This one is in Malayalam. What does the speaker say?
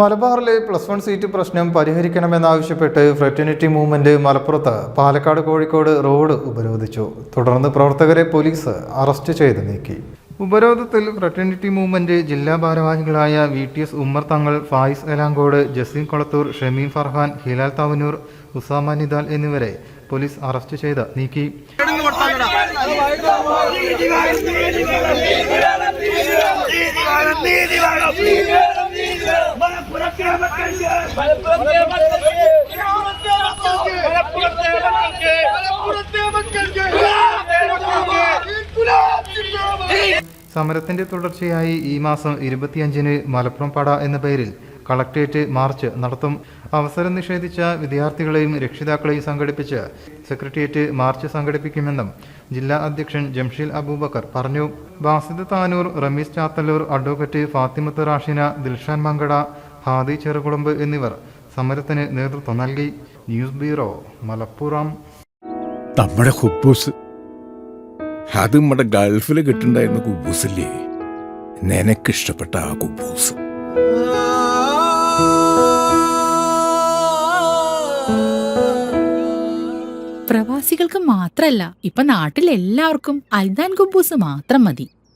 മലബാറിലെ പ്ലസ് വൺ സീറ്റ് പ്രശ്നം പരിഹരിക്കണമെന്നാവശ്യപ്പെട്ട് ഫ്രറ്റേണിറ്റി മൂവ്മെന്റ് മലപ്പുറത്ത് പാലക്കാട് കോഴിക്കോട് റോഡ് ഉപരോധിച്ചു. തുടർന്ന് പ്രവർത്തകരെ പോലീസ് അറസ്റ്റ് ചെയ്ത് നീക്കി. ഉപരോധത്തിൽ ഫ്രറ്റേണിറ്റി മൂവ്മെന്റ് ജില്ലാ ഭാരവാഹികളായ V T S Ummer Thangal Faiz Elankode Jaseem Kolathur Shameem Farhan Hilal Thavanur Usama Nidal എന്നിവരെ പോലീസ് അറസ്റ്റ് ചെയ്ത് നീക്കി. നീതി മലപ്പുറത്തെ മക്കൾക്ക് മലപ്പുറത്തെ മക്കൾക്ക് മലപ്പുറത്തെ മക്കൾക്ക് സമരത്തിന്റെ തുടർച്ചയായി ഈ മാസം ഇരുപത്തിയഞ്ചിന് മലപ്പുറം പട എന്ന പേരിൽ കളക്ട്രേറ്റ് മാർച്ച് നടത്തും. അവസരം നിഷേധിച്ച വിദ്യാർത്ഥികളെയും രക്ഷിതാക്കളെയും സംഘടിപ്പിച്ച് സെക്രട്ടേറിയറ്റ് മാർച്ച് സംഘടിപ്പിക്കുമെന്നും ജില്ലാ അധ്യക്ഷൻ ജംഷീൽ അബൂബക്കർ പറഞ്ഞു. ബാസിദ് താനൂർ റമീസ് ചാത്തല്ലൂർ അഡ്വക്കേറ്റ് ഫാത്തിമത്ത് റാഷിന ദിൽഷാൻ മങ്കട ഹാദി ചെറുകുളമ്പ് എന്നിവർ സമരത്തിന് നേതൃത്വം നൽകി. News bureau Malappuram. നമ്മുടെ ഹുബൂസ് അത് നമ്മുടെ ഗൾഫിൽ കിട്ടുണ്ടായിരുന്ന കുബൂസില്ലേ? നിനക്കിഷ്ടപ്പെട്ട ആ കുബൂസ്. പ്രവാസികൾക്ക് മാത്രല്ല ഇപ്പൊ നാട്ടിൽ എല്ലാവർക്കും അൽദാൻ കുബൂസ് മാത്രം മതി.